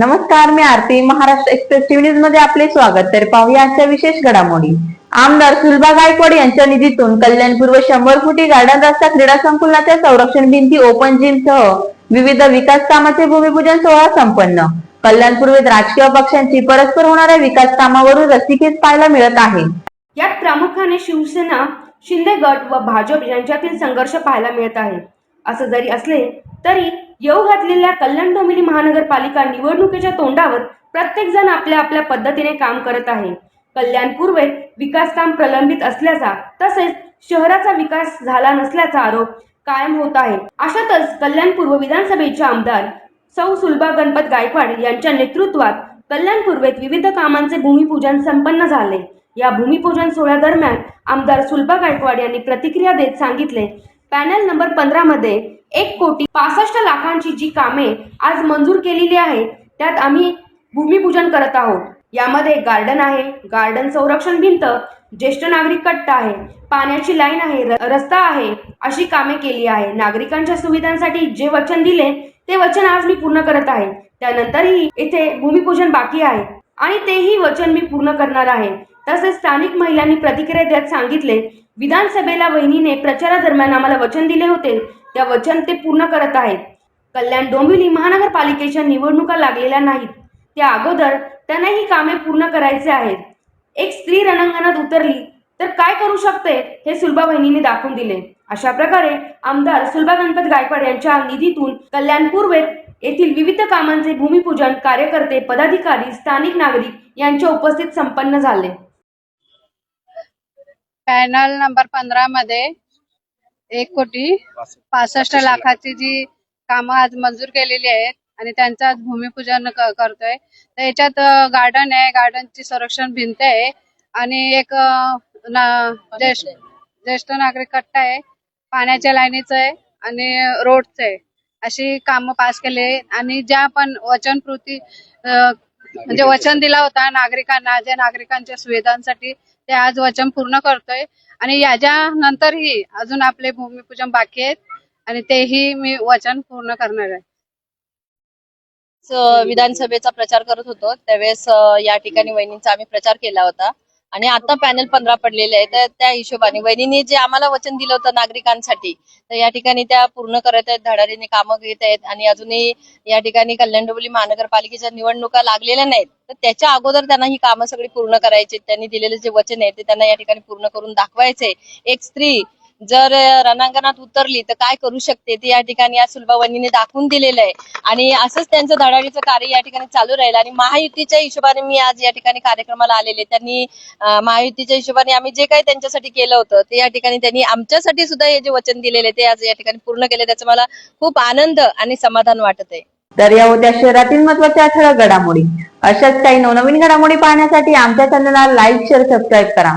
नमस्कार मी Aarti. Maharashtra express TV न्यूजमध्ये आपले स्वागत. तर पाहूया आजच्या विशेष घडामोडी. आमदार सुलभा गायकवाड यांच्या निधीतून कल्याणपूर्व शंभर फुटी गार्डन रस्ता क्रीडा संकुलाच्या संरक्षण भिंती ओपन जिम सह विविध विकास कामाचे भूमिपूजन सोहळा संपन्न. कल्याणपूर्वेत राजकीय पक्षांची परस्पर होणाऱ्या विकास कामावरून रस्सीखेच पाहायला मिळत आहे. यात प्रामुख्याने शिवसेना शिंदे गट व भाजप यांच्यातील संघर्ष पाहायला मिळत आहे. असं जरी असले तरी येऊ घातलेल्या कल्याण डोंबिवली महानगरपालिका निवडणुकीच्या तोंडावर प्रत्येक जण आपल्या आपल्या पद्धतीने काम करत आहे. कल्याण पूर्वे विकास काम प्रलंबित असल्याचा तसेच शहराचा विकास झाला नसल्याचा आरोप कायम होत आहे. अशातच कल्याण पूर्व विधानसभेचे आमदार सौ सुलभा गणपत गायकवाड यांच्या नेतृत्वात कल्याण पूर्वेत विविध कामांचे भूमिपूजन संपन्न झाले. या भूमिपूजन सोहळ्यादरम्यान आमदार सुलभा गायकवाड यांनी प्रतिक्रिया देत सांगितले पॅनल नंबर पंधरा मध्ये एक कोटी पासष्ट लाखांची जी कामे आज मंजूर केलेली आहेत त्यात आम्ही भूमिपूजन करत आहोत. यामध्ये गार्डन आहे गार्डन संरक्षण भिंत ज्येष्ठ नागरिक कट्टा आहे पाण्याची लाईन आहे र- रस्ता आहे अशी कामे केली आहे. नागरिकांच्या सुविधांसाठी जे वचन दिले ते वचन आज मी पूर्ण करत आहे. त्यानंतरही इथे भूमिपूजन बाकी आहे. आणि तेही वचन मी पूर्ण करणार आहे. तसेच स्थानिक महिलांनी प्रतिक्रिया देत सांगितले विधानसभेला वहिनीने प्रचारादरम्यान आम्हाला वचन दिले होते. त्या वचन ते पूर्ण करत आहेत. कल्याण डोंबिवली महानगरपालिकेच्या निवडणुका लागलेल्या नाहीत. त्या अगोदर त्यांना ही कामे पूर्ण करायचे आहेत. एक स्त्री रणांगणात उतरली तर काय करू शकते? हे सुलभा बहिणीने दाखवून दिले. अशा प्रकारे आमदार सुलभा गणपत गायकवाड यांच्या निधीतून कल्याण पूर्वेत येथील विविध कामांचे भूमिपूजन कार्यकर्ते पदाधिकारी स्थानिक नागरिक यांच्या उपस्थित संपन्न झाले. पॅनल नंबर पंधरा मध्ये एक कोटी पासष्ट लाखाची जी कामं आज मंजूर केलेली आहेत आणि त्यांचं आज भूमिपूजन करतोय. तर याच्यात गार्डन आहे. गार्डनची संरक्षण भिंत आहे. आणि एक ना- ज्येष्ठ ज्येष्ठ नागरिक कट्टा आहे. पाण्याच्या लाईनीचं आहे. आणि रोडचं आहे. अशी कामं पास केले आणि ज्या पण वचनपूर्ती म्हणजे वचन दिला होता नागरिकांना ज्या नागरिकांच्या सुविधांसाठी ते आज वचन पूर्ण करतोय. आणि याच्या नंतरही अजून आपले भूमिपूजन बाकी आहेत आणि तेही मी वचन पूर्ण करणार आहे. विधानसभेचा प्रचार करत होतो. त्यावेळेस या ठिकाणी वहिनींचा आम्ही प्रचार केला होता. आणि आता पॅनल पंधरा पडलेले आहे तर त्या हिशोबाने वहिनीने जे आम्हाला वचन दिलं होतं नागरिकांसाठी तर या ठिकाणी त्या पूर्ण करत आहेत धडाडीने कामं घेत आहेत आणि अजूनही या ठिकाणी कल्याण डोंबिवली महानगरपालिकेच्या निवडणुका लागलेल्या नाहीत. तर त्याच्या अगोदर त्यांना ही कामं सगळी पूर्ण करायची त्यांनी दिलेले जे वचन आहे ते त्यांना या ठिकाणी पूर्ण करून दाखवायचे एक स्त्री जर रणांगणात उतरली तर काय करू शकते? ते या ठिकाणी या सुलभावणीने दाखवून दिलेलं आहे. आणि असंच त्यांचं धडाडीचं कार्य या ठिकाणी चालू राहील. आणि महायुतीच्या हिशोबाने मी आज या ठिकाणी कार्यक्रमाला आलेले. त्यांनी महायुतीच्या हिशोबाने आम्ही जे काही त्यांच्यासाठी केलं होतं ते या ठिकाणी त्यांनी आमच्यासाठी सुद्धा हे जे वचन दिलेले ते आज या ठिकाणी पूर्ण केले. त्याचा मला खूप आनंद आणि समाधान वाटत आहे. तर या होत्या शहरातील महत्त्वाच्या ठळक घडामोडी. अशाच काही नवनवीन घडामोडी पाहण्यासाठी आमच्या चॅनलला लाईक शेअर सबस्क्राईब करा.